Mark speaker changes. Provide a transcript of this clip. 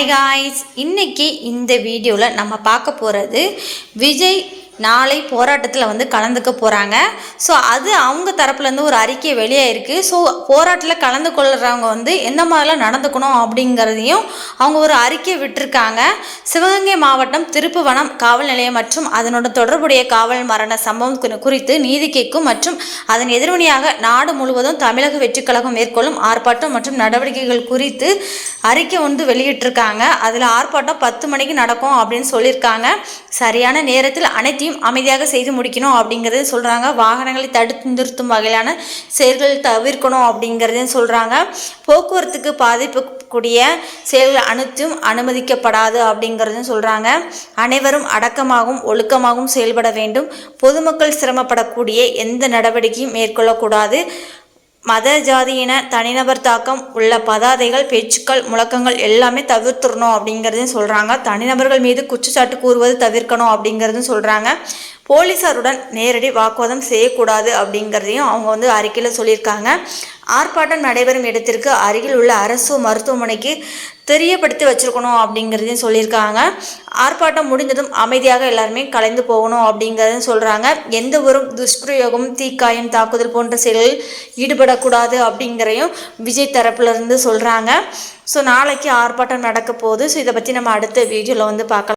Speaker 1: Hi guys இன்னைக்கு இந்த வீடியோவில் நம்ம பார்க்க போகிறது விஜய் நாளை போராட்டத்தில் வந்து கலந்துக்க போகிறாங்க ஸோ அது அவங்க தரப்புலேருந்து ஒரு அறிக்கை வெளியாயிருக்கு. ஸோ போராட்டத்தில் கலந்து கொள்கிறவங்க வந்து எந்த மாதிரிலாம் நடந்துக்கணும் அப்படிங்கிறதையும் அவங்க ஒரு அறிக்கை விட்டுருக்காங்க. சிவகங்கை மாவட்டம் திருப்புவனம் காவல் நிலையம் மற்றும் அதனோட தொடர்புடைய காவல் மரண சம்பவம் குறி- குறித்து நீதி கேட்கும் மற்றும் அதன் எதிர்வினையாக நாடு முழுவதும் தமிழக வெற்றிக்கழகம் மேற்கொள்ளும் ஆர்ப்பாட்டம் மற்றும் நடவடிக்கைகள் குறித்து அறிக்கை வந்து வெளியிட்டிருக்காங்க. அதில் ஆர்ப்பாட்டம் பத்து மணிக்கு நடக்கும் அப்படின்னு சொல்லியிருக்காங்க. சரியான நேரத்தில் அனைத்தையும் அமைதியாக செய்து முடிக்கணும் அப்படிங்கிறத சொல்கிறாங்க வாகனங்களை தடுத்து நிறுத்தும் வகையிலான செயல்கள் தவிர்க்கணும் அப்படிங்கிறதையும் சொல்கிறாங்க போக்குவரத்துக்கு பாதிப்பு கூடிய செயல்கள் அனைத்தும் அனுமதிக்கப்படாது அப்படிங்கிறதும் சொல்கிறாங்க அனைவரும் அடக்கமாகவும் ஒழுக்கமாகவும் செயல்பட வேண்டும். பொதுமக்கள் சிரமப்படக்கூடிய எந்த நடவடிக்கையும் மேற்கொள்ளக்கூடாது. மத ஜாதியின தனிநபர் தாக்கம் உள்ள பதாதைகள் பேச்சுக்கள் முழக்கங்கள் எல்லாமே தவிர்த்துடணும் அப்படிங்கிறதையும் சொல்கிறாங்க தனிநபர்கள் மீது குற்றச்சாட்டு கூறுவது தவிர்க்கணும் அப்படிங்கிறதும் சொல்கிறாங்க போலீஸாருடன் நேரடி வாக்குவாதம் செய்யக்கூடாது அப்படிங்கிறதையும் அவங்க வந்து அறிக்கையில் சொல்லியிருக்காங்க. ஆர்ப்பாட்டம் நடைபெறும் இடத்திற்கு அருகில் உள்ள அரசு மருத்துவமனைக்கு தெரியப்படுத்தி வச்சுருக்கணும் அப்படிங்கிறதையும் சொல்லியிருக்காங்க. ஆர்ப்பாட்டம் முடிந்ததும் அமைதியாக எல்லாருமே கலைந்து போகணும் அப்படிங்கிறதும் சொல்கிறாங்க எந்த ஒரு துஷ்பிரயோகம் தீக்காயம் தாக்குதல் போன்ற செயல்களில் ஈடுபடக்கூடாது அப்படிங்கிறதையும் விஜய் தரப்புலேருந்து சொல்கிறாங்க ஸோ நாளைக்கு ஆர்ப்பாட்டம் நடக்க போகுது. ஸோ இதை பற்றி நம்ம அடுத்த வீடியோவில் வந்து பார்க்கலாம்.